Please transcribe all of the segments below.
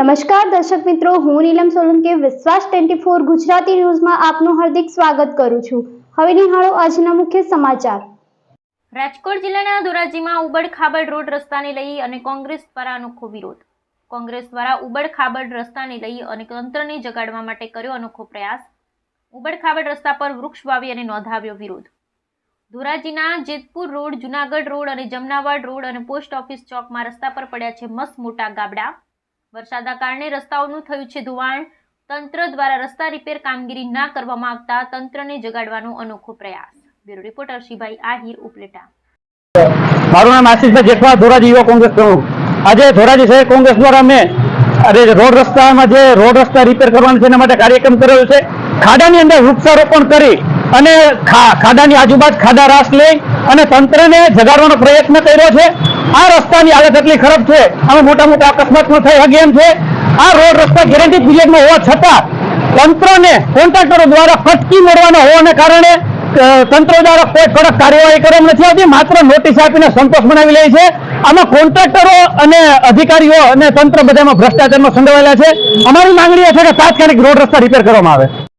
નમસ્કાર દર્શક મિત્રો, હું નીલમ સોલંકી, વિશ્વાસ ટ્વેન્ટી ફોર ગુજરાતી ન્યૂઝમાં આપનું હાર્દિક સ્વાગત કરું છું. હવે નિહાળો આજના મુખ્ય સમાચાર. રાજકોટ જિલ્લાના ધોરાજીમાં ઉબડ ખાબડ રોડ રસ્તાને લઈ અને કોંગ્રેસ દ્વારા અનોખો વિરોધ. કોંગ્રેસ દ્વારા ઉબડ ખાબડ રસ્તાને લઈ અને તંત્રને જગાડવા માટે કર્યો અનોખો પ્રયાસ. ઉબડ ખાબડ રસ્તા પર વૃક્ષ વાવી અને નોંધાવ્યો વિરોધ. ધોરાજીના જેતપુર રોડ, જુનાગઢ રોડ અને જમનાવાડ રોડ અને પોસ્ટ ઓફિસ ચોકમાં રસ્તા પર પડ્યા છે મસ્ત મોટા ગાબડા. વરસાદના કારણે રસ્તાઓનું થયું છે ધોવાણ. તંત્ર દ્વારા રસ્તા રિપેર કામગીરી ના કરવામાં આવતા તંત્રને જગાડવાનો અનોખો પ્રયાસ. Bureau reporter Shibhai Ahir, Upleta. મારું નામ આશીષભાઈ જેઠવા ધોરાજી યુવા કોંગ્રેસ પ્રમુખ. આજે ધોરાજી શહેર કોંગ્રેસ દ્વારા મેં અરે રોડ રસ્તામાં જે રોડ રસ્તા રિપેર કરવાનું છે, એના માટે કાર્યક્રમ કરેલો છે. ખાડાની અંદર વૃક્ષારોપણ કરી અને ખાડાની આજુબાજુ ખાડા રાસ લઈ અને તંત્રને જગાડવાનો પ્રયત્ન કર્યો છે. આ રસ્તાની હાલત એટલી ખરાબ છે, આમાં મોટા મોટા અકસ્માત પણ થઈ શકે છે. આ રોડ રસ્તા ગેરંટી પીરિયડમાં હોવા છતાં તંત્રને કોન્ટ્રાક્ટરો દ્વારા ફટકી મળવાના હોવાને કારણે તંત્ર દ્વારા કોઈ કડક કાર્યવાહી કરવામાં નથી આવતી, માત્ર નોટિસ આપીને સંતોષ બનાવી લે છે. આમાં કોન્ટ્રાક્ટરો અને અધિકારીઓ અને તંત્ર બધામાં ભ્રષ્ટાચારમાં સંડોવાયેલા છે. અમારી માંગણી એ છે કે તાત્કાલિક રોડ રસ્તા રિપેર કરવામાં આવે.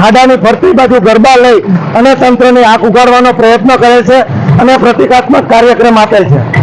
ખાડાની ફરતી બાજુ ગરબા લઈ અને તંત્રની આંખ ઉગાડવાનો પ્રયત્ન કરે છે અને પ્રતિકાત્મક કાર્યક્રમ આપે છે.